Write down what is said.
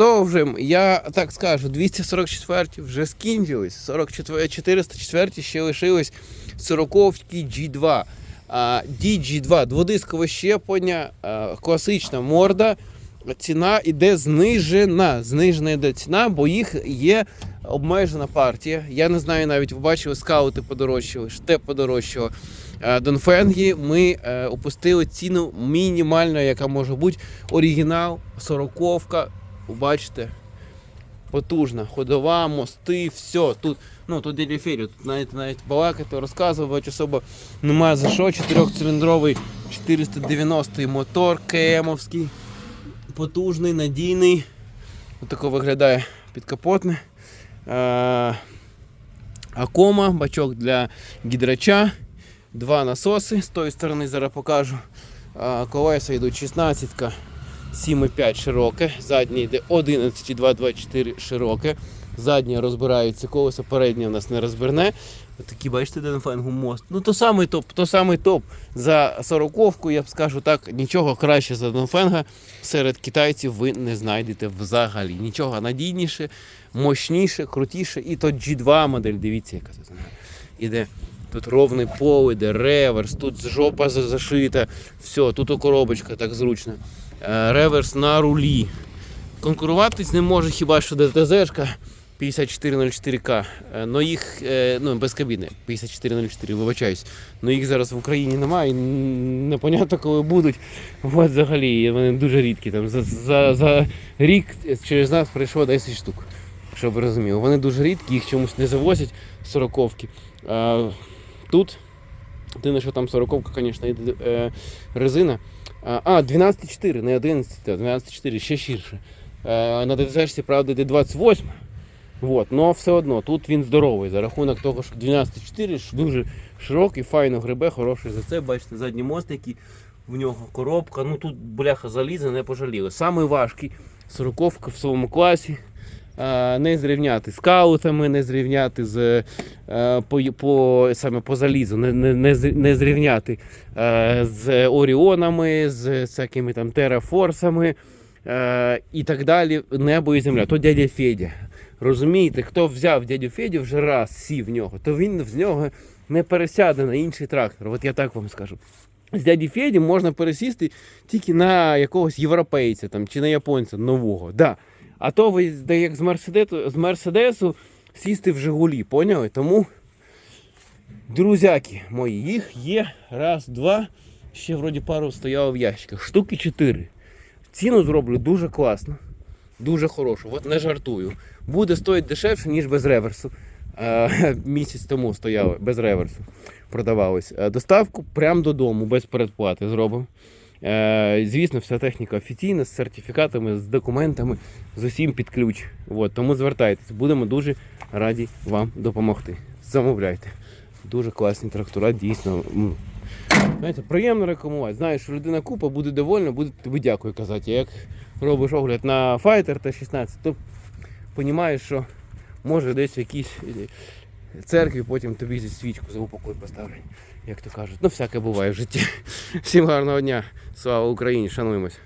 продовжуємо. Я так скажу, 244 вже скінчились, 44, 404 ще лишились 40 G2. А, DG2, дводискове щеплення, класична морда. Ціна йде знижена. Знижена йде ціна, бо їх є обмежена партія. Я не знаю навіть, ви бачили, скаути подорожчали, ште подорожчало. Донфенгі ми е, опустили ціну мінімальну, яка може бути. Оригінал, сороковка. Бачите, потужна, ходова, мости, все. Тут, ну, тут Федя, тут навіть, навіть балакати, розказувати особо немає за що. Чотирьохциліндровий 490 мотор КМовський, потужний, надійний. Отако виглядає підкапотне. Е, Акома, бачок для гідрача, два насоси. З тої сторони зараз покажу. Е, Колеса йдуть 16 7,5 широке, заднє йде 11,224 широке. Заднє розбирається колесо, переднє у нас не розберне. Такі, бачите, Денфенгу мост. Ну то самий топ, то самий топ. За сороковку, я б скажу так, нічого краще за Донфенга серед китайців ви не знайдете взагалі. Нічого надійніше, мощніше, крутіше. І то G2 модель, дивіться, яка це. Іде. Тут ровний пол, іде реверс, тут жопа зашита, все, тут у коробочка так зручно. Е, Реверс на рулі. Конкурувати з ним може хіба що ДТЗ-шка 5404К. Е, Но їх, е, ну без кабіни, 5404, вибачаюсь. Но їх зараз в Україні немає і непонятно коли будуть. От взагалі, вони дуже рідкі. Там за, за, за рік через нас прийшло 10 штук. Щоб ви розуміли. Вони дуже рідкі, їх чомусь не завозять сороковки. А, тут, єдине, що там сороковка, звісно, е, резина. А, А, 12,4, не 11, а 12,4, ще ширше. Е, На ДТЗ, правда, йде 28. Вот, но все одно тут він здоровий за рахунок того, що 12,4 ж дуже широкий, файно грибе, хороший за це. Бачите, задні мостики, в нього коробка. Ну тут бляха заліза не пожаліли. Самий важкий сороковка в своєму класі. Е, Не зрівняти з каутами, не зрівняти з е, по, по, саме по залізу, не, не, не, зрівняти е, з Оріонами, з всякими там терафорсами і так далі. Небо і земля. То дядя Федя. Розумієте, хто взяв дядю Федю вже раз сів в нього, то він з нього не пересяде на інший трактор. От я так вам скажу. З дяді Феді можна пересісти тільки на якогось європейця там, чи на японця нового. Да. А то ви як з Мерседесу, з Мерседесу сісти в Жигулі, поняли? Тому, друзяки мої, їх є раз, два, ще вроді пару стояло в ящиках. Штуки чотири. Ціну зроблю дуже класно, дуже хорошу, от не жартую. Буде стоїть дешевше, ніж без реверсу. Е, місяць тому стояли без реверсу. Продавались. Е, Доставку прямо додому, без передплати зробимо. Е, Звісно, вся техніка офіційна, з сертифікатами, з документами, з усім під ключ. От, тому звертайтесь, будемо дуже раді вам допомогти. Замовляйте. Дуже класні трактора, дійсно. Знаєте, приємно рекламувати. Знаєш, людина купа буде довольна, буде тобі дякую казати. Як робиш огляд на Fighter T16, то розумієш, що може десь е, церкві потім тобі зі свічку за упокой поставлять, як то кажуть. Ну, всяке буває в житті. Всім гарного дня. Слава Україні! Шануємось!